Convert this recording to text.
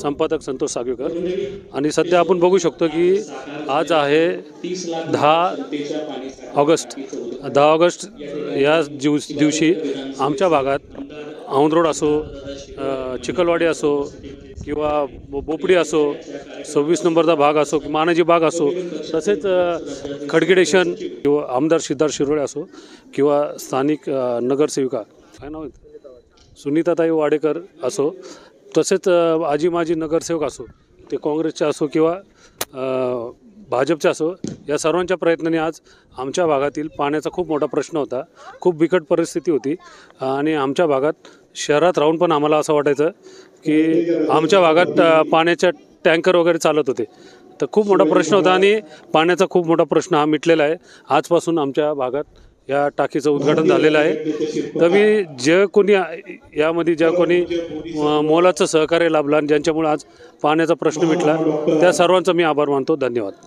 संपादक संतोष सागवेकर. आणि सध्या आपण बघू शकतो की आज आहे दहा ऑगस्ट. दहा ऑगस्ट या दिवस दिवशी आमच्या भागात औंध रोड असो चिखलवाडी असो किंवा बोपडी असो सव्वीस नंबरचा भाग असो की मानाजी बाग असो तसेच खडगिडेशन किंवा आमदार सिद्धार्थ शिरोळे असो किंवा स्थानिक नगरसेविका. काय नाव सुनीताताई वाडेकर असो. तसेच आजी माजी नगरसेवक असो ते काँग्रेसचे असो किंवा भाजपचे असो या सर्वांच्या प्रयत्नाने आज आमच्या भागातील पाण्याचा खूप मोठा प्रश्न होता. खूप बिकट परिस्थिती होती. आणि आमच्या भागात शहरात राहून पण आम्हाला असं वाटायचं की आमच्या भागात पाण्याच्या टँकर वगैरे चालत होते. तर खूप मोठा प्रश्न होता आणि पाण्याचा खूप मोठा प्रश्न हा मिटलेला आहे. आजपासून आमच्या भागात या टाकीचं उद्घाटन झालेलं आहे. तर मी जे कोणी यामध्ये ज्या कोणी मोलाचं सहकार्य लाभलं आणि ज्यांच्यामुळे आज पाण्याचा प्रश्न मिटला त्या सर्वांचा मी आभार मानतो. धन्यवाद.